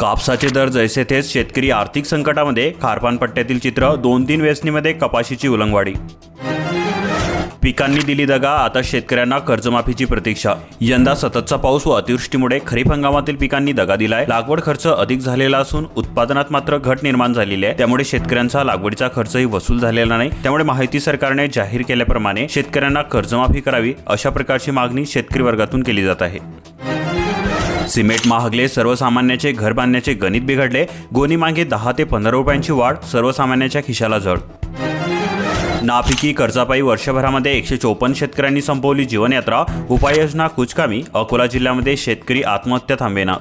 कापसाचे दर जैसे तेच शेतकरी आर्थिक संकटामध्ये खारपान पट्ट्यातील चित्र दोन तीन वेचणीमध्ये कपाशीची उलंगवाडी. पिकांनी दिली दगा आता शेतकऱ्यांना कर्जमाफीची प्रतीक्षा. यंदा सततचा पाऊस व अतिवृष्टीमुळे खरीप हंगामातील पिकांनी दगा दिलाय. लागवड खर्च अधिक झालेला असून उत्पादनात मात्र घट निर्माण झालेली आहे. त्यामुळे शेतकऱ्यांचा लागवडीचा खर्चही वसूल झालेला नाही. त्यामुळे माहिती सरकारने जाहीर केल्याप्रमाणे शेतकऱ्यांना कर्जमाफी करावी अशा प्रकारची मागणी शेतकरी वर्गातून केली जात आहे. सिमेंट महागले सर्वसामान्याचे घर बांधण्याचे गणित बिघडले गोनी मागे दहा ते पंधरा रुपयांची वाढ सर्वसामान्याच्या खिशाला जड. नापिकी कर्जापायी वर्षभरामध्ये एकशे चोपन्न शेतकऱ्यांनी संपवली जीवनयात्रा उपाययोजना कुचकामी अकोला जिल्ह्यामध्ये शेतकरी आत्महत्या थांबेना.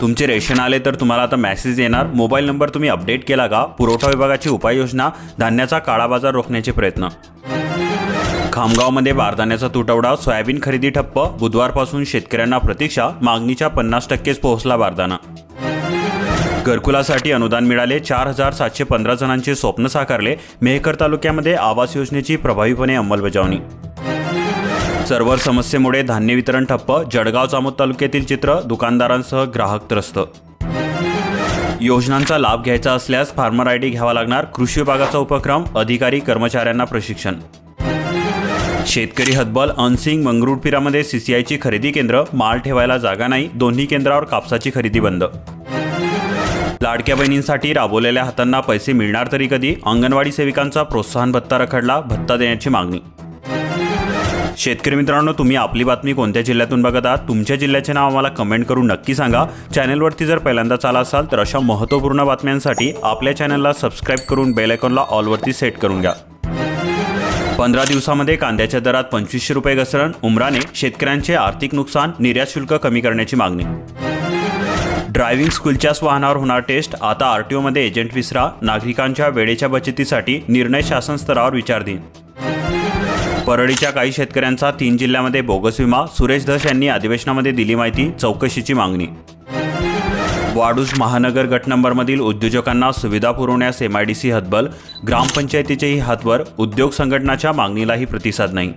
तुमचे रेशन आले तर तुम्हाला आता मेसेज येणार. मोबाईल नंबर तुम्ही अपडेट केला का? पुरवठा विभागाची उपाययोजना धान्याचा काळाबाजार रोखण्याचे प्रयत्न. खामगावमध्ये बारदाण्याचा तुटवडा सोयाबीन खरेदी ठप्प बुधवारपासून शेतकऱ्यांना प्रतीक्षा मागणीच्या पन्नास टक्केच पोहोचला बारदाना. घरकुलासाठी अनुदान मिळाले चार हजार सातशे पंधरा जणांचे स्वप्न साकारले मेहकर तालुक्यामध्ये आवास योजनेची प्रभावीपणे अंमलबजावणी. सर्व्हर समस्येमुळे धान्य वितरण ठप्प जळगाव जामोद तालुक्यातील चित्र दुकानदारांसह ग्राहक त्रस्त. योजनांचा लाभ घ्यायचा असल्यास फार्मर आय डी घ्यावा लागणार कृषी विभागाचा उपक्रम अधिकारी कर्मचाऱ्यांना प्रशिक्षण. शेतकरी हतबल अनसिंग मंगरुळपिरामध्ये सीसीआयची खरेदी केंद्र माल ठेवायला जागा नाही दोन्ही केंद्रावर कापसाची खरेदी बंद. लाडक्या बहिणींसाठी राबवलेल्या हातांना पैसे मिळणार तरी कधी अंगणवाडी सेविकांचा प्रोत्साहन भत्ता रखडला भत्ता देण्याची मागणी. शेतकरी मित्रांनो तुम्ही आपली बातमी कोणत्या जिल्ह्यातून बघत आहात? तुमच्या जिल्ह्याचे नाव आम्हाला कमेंट करून नक्की सांगा. चॅनलवरती जर पहिल्यांदाच आला असाल तर अशा महत्त्वपूर्ण बातम्यांसाठी आपल्या चॅनलला सबस्क्राईब करून बेल आयकॉनला ऑलवरती सेट करून घ्या. पंधरा दिवसामध्ये कांद्याच्या दरात पंचवीसशे रुपये घसरण उमराने शेतकऱ्यांचे आर्थिक नुकसान निर्यात शुल्क कमी करण्याची मागणी. ड्रायव्हिंग स्कूलच्याच वाहनावर होणार टेस्ट आता आर टी ओमध्ये एजंट विसरा नागरिकांच्या वेळेच्या बचतीसाठी निर्णय शासन स्तरावर विचारधीन परळीच्या काही शेतकऱ्यांचा तीन जिल्ह्यामध्ये बोगस विमा सुरेश धस यांनी अधिवेशनामध्ये दिली माहिती चौकशीची मागणी. वाडूज महानगर गट नंबरमधील उद्योजकांना सुविधा पुरवण्यास एमआयडीसी हतबल ग्रामपंचायतीचेही हातवर उद्योग संघटनाच्या मागणीलाही प्रतिसाद नाही.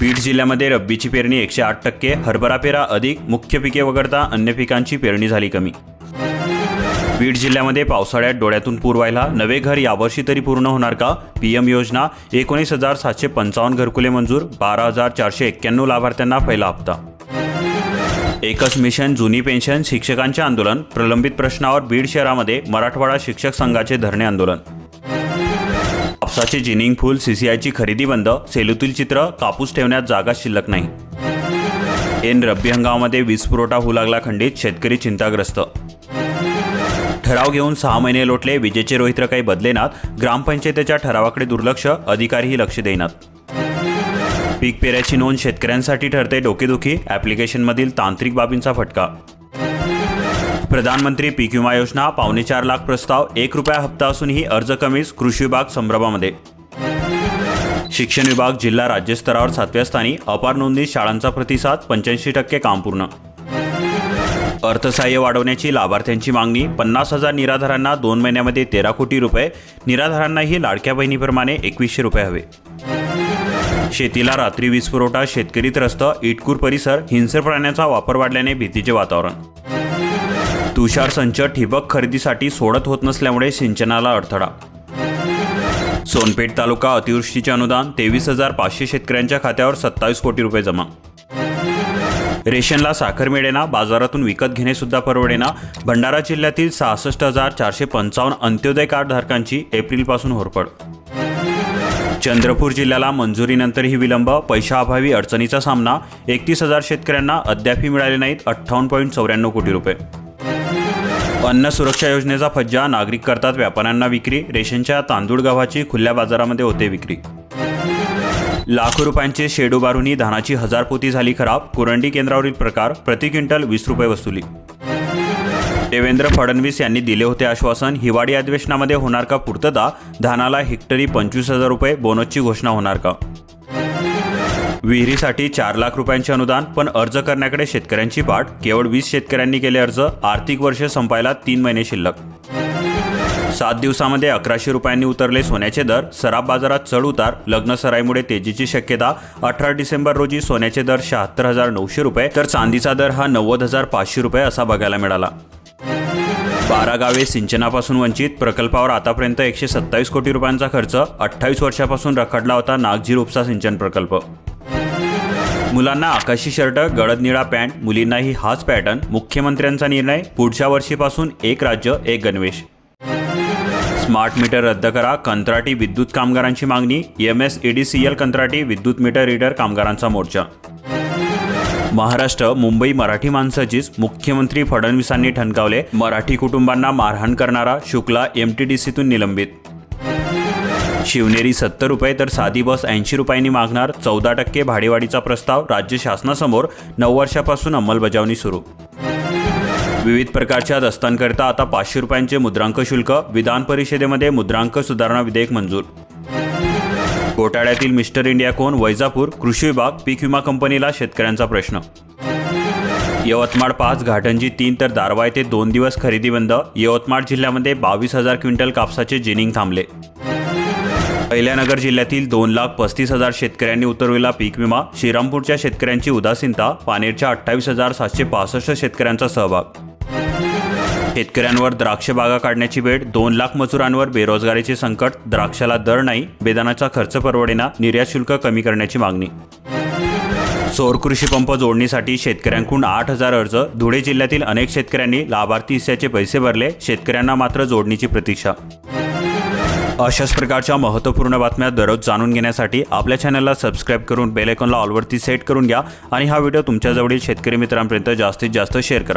बीड जिल्ह्यामध्ये रब्बीची पेरणी एकशे आठ टक्के हरभरा पेरा अधिक मुख्य पिके वगळता अन्य पिकांची पेरणी झाली कमी. बीड जिल्ह्यामध्ये पावसाळ्यात डोळ्यातून पूर व्हायला नवे घर यावर्षी तरी पूर्ण होणार का? पीएम योजना एकोणीस हजार सातशे पंचावन्न घरकुले मंजूर बारा हजार चारशे एक्क्याण्णव लाभार्थ्यांना पहिला हप्ता. एकच मिशन जुनी पेन्शन शिक्षकांचे आंदोलन प्रलंबित प्रश्नावर बीड शहरामध्ये मराठवाडा शिक्षक संघाचे धरणे आंदोलन. कापसाचे जिनिंग फुल सीसीआयची खरेदी बंद सेलूतील चित्र कापूस ठेवण्यात जागा शिल्लक नाही. एन रब्बी हंगामामध्ये वीज पुरवठा होऊ लागला खंडित शेतकरी चिंताग्रस्त. ठराव घेऊन सहा महिने लोटले विजेचे रोहित्र काही बदलेनात ग्रामपंचायतीच्या ठरावाकडे दुर्लक्ष अधिकारीही लक्ष देईनात. पीक पेऱ्याची नोंद शेतकऱ्यांसाठी ठरते डोकेदुखी ॲप्लिकेशनमधील तांत्रिक बाबींचा फटका. प्रधानमंत्री पीक विमा योजना पावणे चार लाख प्रस्ताव एक रुपया हप्ता असूनही अर्ज कमीच कृषी विभाग संभ्रमामध्ये. शिक्षण विभाग जिल्हा राज्यस्तरावर सातव्या स्थानी अपार नोंदी शाळांचा प्रतिसाद पंच्याऐंशी टक्के काम पूर्ण. अर्थसहाय्य वाढवण्याची लाभार्थ्यांची मागणी पन्नास हजार निराधारांना दोन महिन्यामध्ये तेरा कोटी रुपये निराधारांनाही लाडक्या बहिणीप्रमाणे एकवीसशे रुपये हवे. शेतीला रात्री वीज पुरवठा शेतकरी त्रस्त इटकूर परिसर हिंसर प्राण्याचा वापर वाढल्याने भीतीचे वातावरण. तुषार संच ठिबक खरेदीसाठी सोडत होत नसल्यामुळे सिंचनाला अडथळा. सोनपेठ तालुका अतिवृष्टीचे अनुदान तेवीस हजार पाचशे शेतकऱ्यांच्या खात्यावर सत्तावीस कोटी रुपये जमा. रेशनला साखर मिळेना बाजारातून विकत घेणे सुद्धा परवडेना भंडारा जिल्ह्यातील सहासष्ट हजार चारशे पंचावन्न अंत्योदय कार्डधारकांची एप्रिलपासून होरपड. चंद्रपूर जिल्ह्याला मंजुरीनंतरही विलंब पैशाअभावी अडचणीचा सामना एकतीस हजार शेतकऱ्यांना अद्यापही मिळाले नाहीत अठ्ठावन्न पॉईंट चौऱ्याण्णव कोटी रुपये. अन्न सुरक्षा योजनेचा फज्जा नागरिक करतात व्यापाऱ्यांना विक्री रेशनच्या तांदूळ गव्हाची खुल्या बाजारामध्ये होते विक्री. लाखो रुपयांचे शेड उभारूनही धानाची हजार पोती झाली खराब कुरंडी केंद्रावरील प्रकार प्रति क्विंटल वीस रुपये वसुली. देवेंद्र फडणवीस यांनी दिले होते आश्वासन. हिवाळी अधिवेशनामध्ये होणार का पूर्तता? धानाला हेक्टरी पंचवीस हजार रुपये बोनसची घोषणा होणार का? विहिरीसाठी चार लाख रुपयांचे अनुदान पण अर्ज करण्याकडे शेतकऱ्यांची पाठ. केवळ वीस शेतकऱ्यांनी केले अर्ज आर्थिक वर्ष संपायला तीन महिने शिल्लक. सात दिवसामध्ये अकराशे रुपयांनी उतरले सोन्याचे दर सराफ बाजारात चढ उतार लग्न सराईमुळे तेजीची शक्यता. अठरा डिसेंबर रोजी सोन्याचे दर शहात्तर हजार नऊशे रुपये तर चांदीचा दर हा नव्वद हजार पाचशे रुपये असा बघायला मिळाला. बारा गावे सिंचनापासून वंचित प्रकल्पावर आतापर्यंत एकशे सत्तावीस कोटी रुपयांचा खर्च अठ्ठावीस वर्षापासून रखडला होता नागझीर उपसा सिंचन प्रकल्प. मुलांना आकाशी शर्ट गडद निळा पॅन्ट मुलींनाही हाच पॅटर्न मुख्यमंत्र्यांचा निर्णय पुढच्या वर्षीपासून एक राज्य एक गणवेश. स्मार्ट मीटर रद्द करा कंत्राटी विद्युत कामगारांची मागणी एम एस एडीसीएल कंत्राटी विद्युत मीटर रीडर कामगारांचा मोर्चा. महाराष्ट्र मुंबई मराठी माणसाचीच मुख्यमंत्री फडणवीसांनी ठणकावले मराठी कुटुंबांना मारहाण करणारा शुक्ला एमटीडीसीतून निलंबित. शिवनेरी सत्तर रुपये तर साधी बस ऐंशी रुपयांनी मागणार चौदा टक्के भाडेवाढीचा प्रस्ताव राज्य शासनासमोर नऊ वर्षापासून अंमलबजावणी सुरू. विविध प्रकारच्या दस्तांकरिता आता पाचशे रुपयांचे मुद्रांक शुल्क विधान परिषदेमध्ये मुद्रांक सुधारणा विधेयक मंजूर. घोटाळ्यातील मिस्टर इंडिया कोण? वैजापूर कृषी विभाग पीक विमा कंपनीला शेतकऱ्यांचा प्रश्न. यवतमाळ पाच घाटंजी तीन तर दारवा येथे दोन दिवस खरेदी बंद. यवतमाळ जिल्ह्यामध्ये बावीस हजार क्विंटल कापसाचे जिनिंग थांबले. अहिल्यानगर जिल्ह्यातील दोन लाख पस्तीस हजार शेतकऱ्यांनी उतरविला पीक विमा. श्रीरामपूरच्या शेतकऱ्यांची उदासीनता पानेरच्या अठ्ठावीस हजार सातशे पासष्ट शेतकऱ्यांचा सहभाग. शेतकऱ्यांवर द्राक्ष बागा काढण्याची वेळ दोन लाख मजुरांवर बेरोजगारीचे संकट द्राक्षाला दर नाही बेदानाचा खर्च परवडेना निर्यात शुल्क कमी करण्याची मागणी. सौर कृषी पंप जोडणीसाठी शेतकऱ्यांकडून आठ हजार अर्ज धुळे जिल्ह्यातील अनेक शेतकऱ्यांनी लाभार्थी हिस्स्याचे पैसे भरले शेतकऱ्यांना मात्र जोडणीची प्रतीक्षा. अशाच प्रकारच्या महत्त्वपूर्ण बातम्या दररोज जाणून घेण्यासाठी आपल्या चॅनलला सबस्क्राईब करून बेल आयकॉनला ऑलवरती सेट करून घ्या आणि हा व्हिडिओ तुमच्याजवळील शेतकरी मित्रांपर्यंत जास्तीत जास्त शेअर करा.